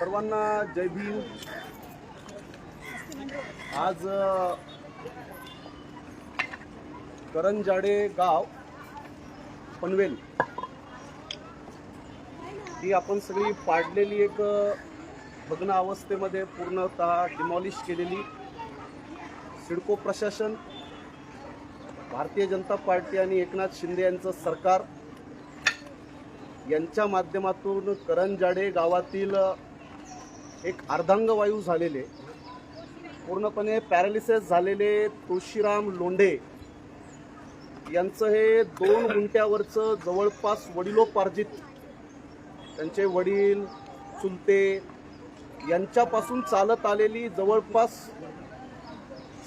सर्वांना जय भीम. आज करंजाडे गाव पनवेल. ही आपण सगळी पाडलेली एक भग्न अवस्थेमध्ये पूर्णतः डिमॉलिश केलेली सिडको प्रशासन भारतीय जनता पार्टी आणि एकनाथ शिंदे यांचं सरकार यांच्या माध्यमातून करंजाडे गावातील एक अर्धांगवायू झालेले पूर्णपणे पॅरालिसिस झालेले तुळशीराम लोंढे यांचं हे दोन गुंट्यावरचं जवळपास वडिलोपार्जित त्यांचे वडील चुलते यांच्यापासून चालत आलेली जवळपास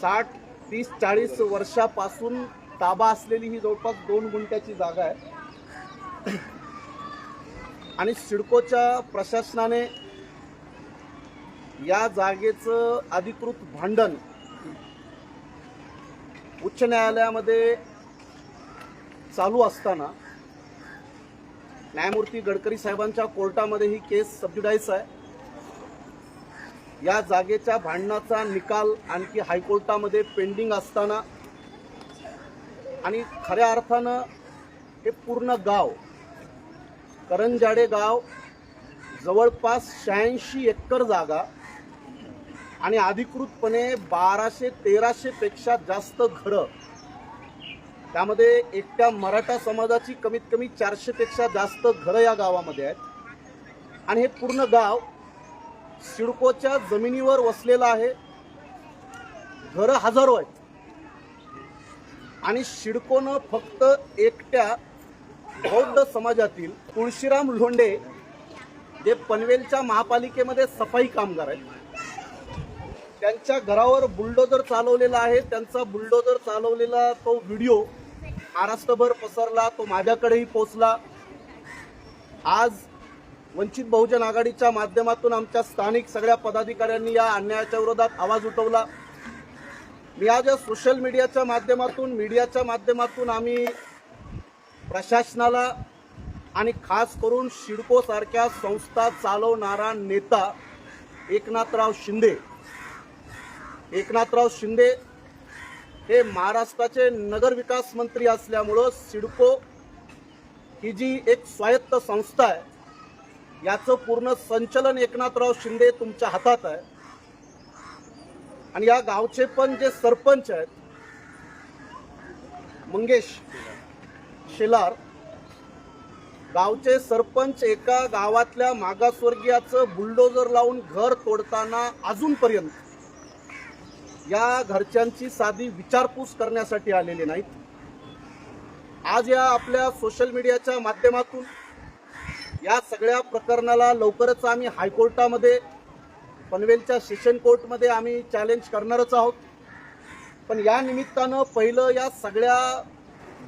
साठ तीस चाळीस वर्षापासून ताबा असलेली ही जवळपास दोन गुंट्याची जागा आहे. आणि सिडकोच्या प्रशासनाने या जागेचं अधिकृत भांडण उच्च न्यायालयामध्ये चालू असताना न्यायमूर्ती गडकरी साहेबांच्या कोर्टामध्ये ही केस सबज्युडाईस आहे. या जागेच्या भांडणाचा निकाल आणखी हायकोर्टामध्ये पेंडिंग असताना आणि खऱ्या अर्थानं हे पूर्ण गाव करंजाडे गाव जवळपास शहाऐंशी एकर जागा आणि अधिकृतपणे बाराशे तेराशे पेक्षा जास्त घरं. त्यामध्ये एकट्या मराठा समाजाची कमीत कमी चारशेपेक्षा जास्त घरं या गावामध्ये आहेत. आणि हे पूर्ण गाव सिडकोच्या जमिनीवर वसलेलं आहे. घरं हजारो आहेत. आणि शिडकोनं फक्त एकट्या बौद्ध समाजातील तुळशीराम लोंढे जे पनवेलच्या महापालिकेमध्ये सफाई कामगार आहेत. त्यांच्या घरावर बुलडोजर चालवलेला आहे. त्यांचा बुलडोजर चालवलेला तो व्हिडिओ महाराष्ट्रभर पसरला तो माझ्याकडेही पोचला आज वंचित बहुजन आघाडीच्या माध्यमातून आमच्या स्थानिक सगळ्या पदाधिकाऱ्यांनी या अन्यायाच्या विरोधात आवाज उठवला. मी आज या सोशल मीडियाच्या माध्यमातून मीडियाच्या माध्यमातून आम्ही प्रशासनाला आणि खास करून शिडकोसारख्या संस्था चालवणारा नेता एकनाथराव शिंदे एकनाथराव शिंदे हे महाराष्ट्राचे नगरविकास मंत्री असल्यामुळं सिडको ही जी एक स्वायत्त संस्था आहे याचं पूर्ण संचलन एकनाथराव शिंदे तुमच्या हातात आहे. आणि या गावचे पण जे सरपंच आहेत मंगेश शेलार गावचे सरपंच एका गावातल्या मागासवर्गीयाचं बुलडोजर लावून घर तोडताना अजूनपर्यंत या घरच्यांची साधी विचारपूस करण्यासाठी आलेले नाहीत. आज या आपल्या सोशल मीडियाच्या माध्यमातून या सगळ्या प्रकरणाला लवकरच आम्ही हायकोर्टामध्ये पनवेलच्या सेशन कोर्टमध्ये आम्ही चॅलेंज करणारच आहोत. पण या निमित्तानं पहिलं या सगळ्या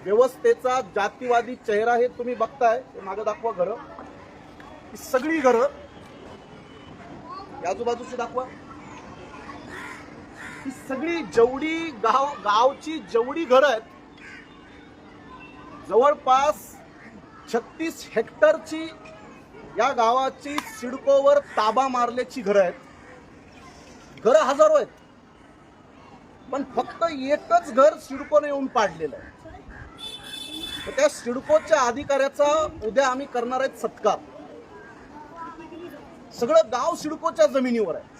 व्यवस्थेचा जातीवादी चेहरा हे तुम्ही बघताय मागं दाखवा घरं. ही सगळी घरं. या आजूबाजूची दाखवा. ही सगळी जेवढी गाव गावची जेवढी घरं आहेत जवळपास छत्तीस हेक्टरची या गावाची सिडकोवर ताबा मारल्याची घरं आहेत. घरं हजारो आहेत. पण फक्त एकच घर सिडकोने येऊन पाडलेलं आहे. तर त्या सिडकोच्या अधिकाऱ्याचा उद्या आम्ही करणार आहेत सत्कार. सगळं गाव सिडकोच्या जमिनीवर आहे.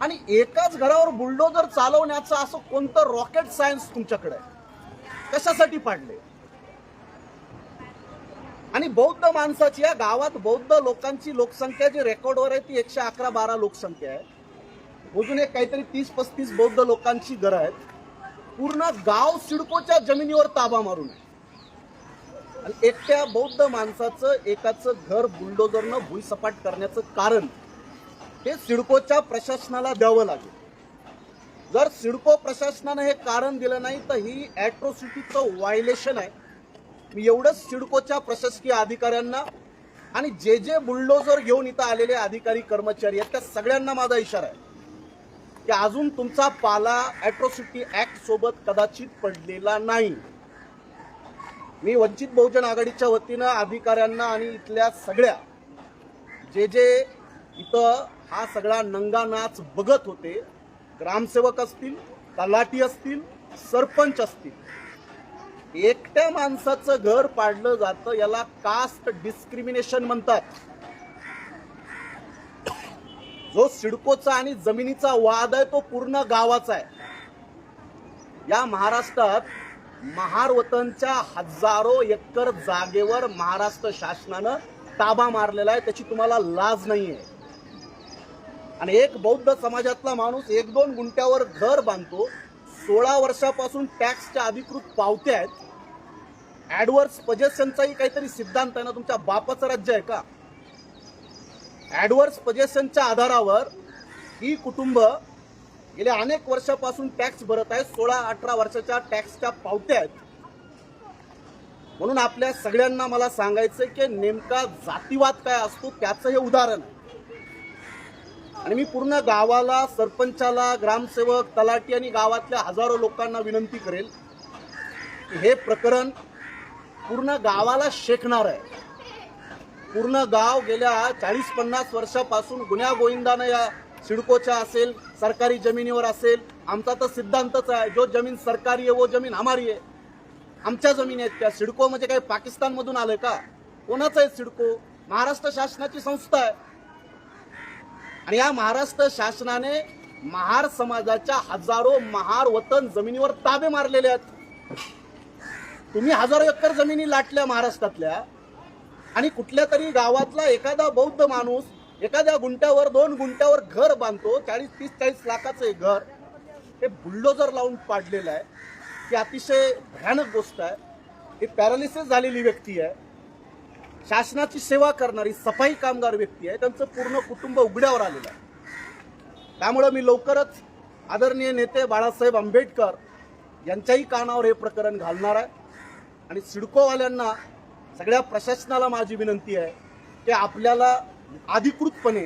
आणि एकाच घरावर बुलडोजर चालवण्याचं असं कोणतं रॉकेट सायन्स तुमच्याकडे? आहे कशासाठी पाडले? आणि बौद्ध माणसाची या गावात बौद्ध लोकांची लोकसंख्या जी रेकॉर्डवर आहे ती एकशे अकरा बारा लोकसंख्या आहे. अजून एक काहीतरी तीस पस्तीस बौद्ध लोकांची घरं आहेत. पूर्ण गाव सिडकोच्या जमिनीवर ताबा मारून आहे. आणि एकट्या बौद्ध माणसाचं एकाचं घर बुलडोजरनं भुईसपाट करण्याचं कारण हे सिडकोच्या प्रशासनाला द्यावं लागेल. जर सिडको प्रशासनानं हे कारण दिलं नाही तर ही ॲट्रोसिटीचं व्हायलेशन आहे. मी एवढंच सिडकोच्या प्रशासकीय अधिकाऱ्यांना आणि जे जे बुलडोजर घेऊन इथं आलेले अधिकारी कर्मचारी आहेत त्या सगळ्यांना माझा इशारा आहे की अजून तुमचा पाला ॲट्रोसिटी ऍक्ट सोबत कदाचित पडलेला नाही. मी वंचित बहुजन आघाडीच्या वतीनं अधिकाऱ्यांना आणि इथल्या सगळ्या जे जे इथं हा सगळा नंगा नाच बघत होते. ग्रामसेवक असतील तलाठी असतील सरपंच असतील. एकट्या माणसाचं घर पाडलं जातं याला कास्ट डिस्क्रिमिनेशन म्हणतात. जो सिडकोचा आणि जमिनीचा वाद आहे तो पूर्ण गावाचा आहे. या महाराष्ट्रात महारवतनच्या हजारो एकर जागेवर महाराष्ट्र शासनानं ताबा मारलेला आहे त्याची तुम्हाला लाज नाही आहे आणि एक बौद्ध समाजातला माणूस एक दोन गुंट्यावर घर बांधतो सोळा वर्षापासून टॅक्सच्या अधिकृत पावत्या आहेत. ऍडवर्स पजेशनचाही काहीतरी सिद्धांत आहे ना तुमच्या बापाचं राज्य आहे का? ऍडवर्स पजेशनच्या आधारावर ही कुटुंब गेल्या अनेक वर्षापासून टॅक्स भरत आहे सोळा अठरा वर्षाच्या टॅक्सच्या पावत्या आहेत. म्हणून आपल्या सगळ्यांना मला सांगायचं की नेमका जातीवाद काय असतो त्याचं हे उदाहरण आहे. आणि मी पूर्ण गावाला सरपंचाला ग्रामसेवक तलाठी आणि गावातल्या हजारो लोकांना विनंती करेल की हे प्रकरण पूर्ण गावाला शेकणार आहे. पूर्ण गाव गेल्या चाळीस पन्नास वर्षापासून गुन्ह्या गोविंदानं या सिडकोच्या असेल सरकारी जमिनीवर असेल आमचा तर सिद्धांतच आहे जो जमीन सरकारी आहे वो जमीन हमारी आहे. आमच्या जमिनी आहेत त्या. सिडको म्हणजे काही पाकिस्तानमधून आलंय का? कोणाचं आहे सिडको? महाराष्ट्र शासनाची संस्था आहे. आणि या महाराष्ट्र शासनाने महार समाजाच्या हजारो महार वतन जमिनीवर ताबे मारलेले आहेत. तुम्ही हजारो एकर जमिनी लाटल्या महाराष्ट्रातल्या आणि कुठल्या तरी गावातला एखादा बौद्ध माणूस एखाद्या गुंट्यावर दोन गुंट्यावर घर बांधतो चाळीस तीस चाळीस लाखाचं हे घर हे बुलडोजर लावून पाडलेलं आहे. ही अतिशय भयानक गोष्ट आहे. ही पॅरालिसिस झालेली व्यक्ती आहे. शासनाची सेवा करणारी सफाई कामगार व्यक्ती आहे. त्यांचं पूर्ण कुटुंब उघड्यावर आलेलं आहे. त्यामुळं मी लवकरच आदरणीय नेते बाळासाहेब आंबेडकर यांच्याही कानावर हे प्रकरण घालणार आहे. आणि सिडकोवाल्यांना सगळ्या प्रशासनाला माझी विनंती आहे की आपल्याला अधिकृतपणे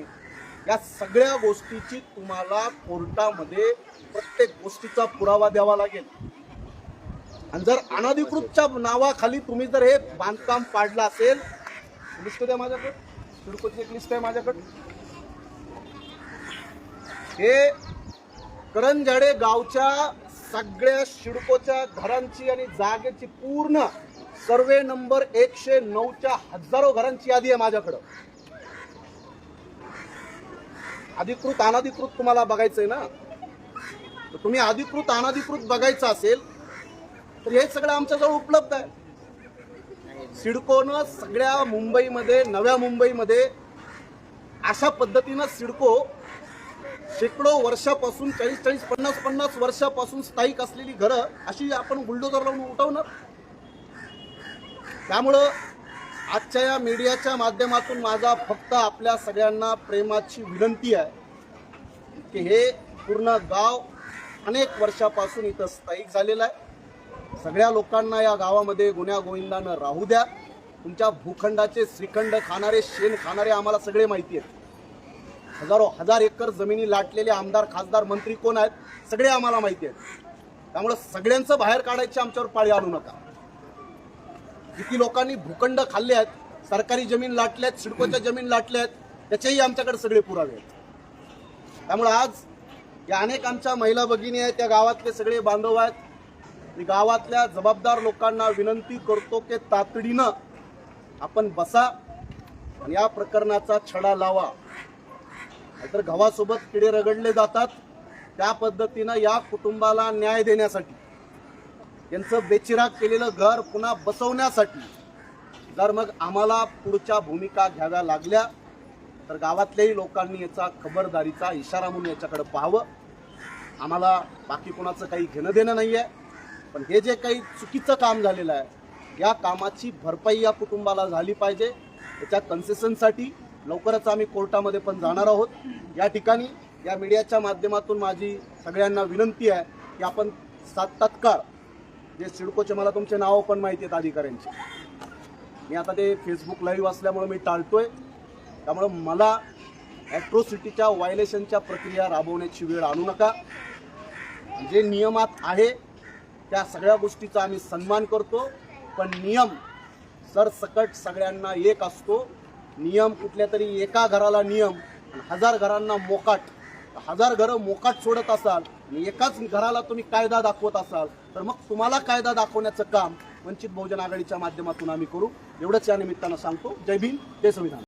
या सगळ्या गोष्टीची तुम्हाला कोर्टामध्ये प्रत्येक गोष्टीचा पुरावा द्यावा लागेल. आणि जर अनधिकृतच्या नावाखाली तुम्ही जर हे बांधकाम पाडलं असेल लिस्ट द्या माझ्याकडे. सिडकोची एक लिस्ट आहे माझ्याकडं. हे करंजाडे गावच्या सगळ्या शिडकोच्या घरांची आणि जागेची पूर्ण सर्वे नंबर एकशे नऊच्या हजारो घरांची यादी आहे माझ्याकडं. अधिकृत अनाधिकृत तुम्हाला बघायचंय ना? तर तुम्ही अधिकृत अनाधिकृत बघायचं असेल तर हे सगळं आमच्याजवळ उपलब्ध आहे. सिडकोनं सगळ्या मुंबईमध्ये नव्या मुंबईमध्ये अशा पद्धतीनं सिडको शेकडो वर्षापासून चाळीस चाळीस पन्नास पन्नास वर्षापासून स्थायिक असलेली घरं अशी आपण बुलडोजर लावून उठवणार. त्यामुळं आजच्या या मीडियाच्या माध्यमातून माझा फक्त आपल्या सगळ्यांना प्रेमाची विनंती आहे की हे पूर्ण गाव अनेक वर्षापासून इथं स्थायिक झालेलं आहे. सगळ्या लोकांना या गावामध्ये गुन्ह्या गोविंदानं राहू द्या. तुमच्या भूखंडाचे श्रीखंड खाणारे शेण खाणारे आम्हाला सगळे माहिती आहेत. हजारो हजार एकर जमिनी लाटलेले आमदार खासदार मंत्री कोण आहेत? सगळे आम्हाला माहिती आहेत. त्यामुळं सगळ्यांचं बाहेर काढायची आमच्यावर पाळी आणू नका. किती लोकांनी भूखंड खाल्ले आहेत सरकारी जमीन लाटल्या आहेत सिडकोच्या जमीन लाटल्या आहेत त्याचेही आमच्याकडे सगळे पुरावे आहेत. त्यामुळे आज या अनेक आमच्या महिला भगिनी आहेत त्या गावातले सगळे बांधव आहेत. मी गावातल्या जबाबदार लोकांना विनंती करतो की तातडीनं आपण बसा आणि या प्रकरणाचा छडा लावा. नाहीतर गव्हासोबत किडे रगडले जातात. त्या पद्धतीनं या कुटुंबाला न्याय देण्यासाठी यांचं बेचिराग केलेलं घर पुन्हा बसवण्यासाठी जर मग आम्हाला पुढच्या भूमिका घ्याव्या लागल्या तर गावातल्याही लोकांनी याचा खबरदारीचा इशारा म्हणून याच्याकडे पाहावं. आम्हाला बाकी कोणाचं काही घेणं देणं नाही आहे पण हे जे काही चुकीचं काम झालेलं आहे या कामाची भरपाई या कुटुंबाला झाली पाहिजे. त्याच्या कन्सेशनसाठी लवकरच आम्ही कोर्टामध्ये पण जाणार आहोत. या ठिकाणी या मीडियाच्या माध्यमातून माझी सगळ्यांना विनंती आहे की आपण सात तात्काळ जे सिडकोचे मला तुमचे नावं पण माहिती आहेत अधिकाऱ्यांची. मी आता ते फेसबुक लाईव्ह असल्यामुळे मी टाळतोय. त्यामुळं मला ॲट्रोसिटीच्या व्हायलेशनच्या प्रक्रिया राबवण्याची वेळ आणू नका. जे नियमात आहे त्या सगळ्या गोष्टीचा आम्ही सन्मान करतो. पण नियम सरसकट सगळ्यांना एक असतो. नियम कुठल्या तरी एका घराला नियम हजार घरांना मोकाट. हजार घरं मोकाट सोडत असाल आणि एकाच घराला तुम्ही कायदा दाखवत असाल तर मग तुम्हाला कायदा दाखवण्याचं काम वंचित बहुजन आघाडीच्या माध्यमातून आम्ही करू. एवढंच या निमित्तानं सांगतो. जय भीम जय संविधान.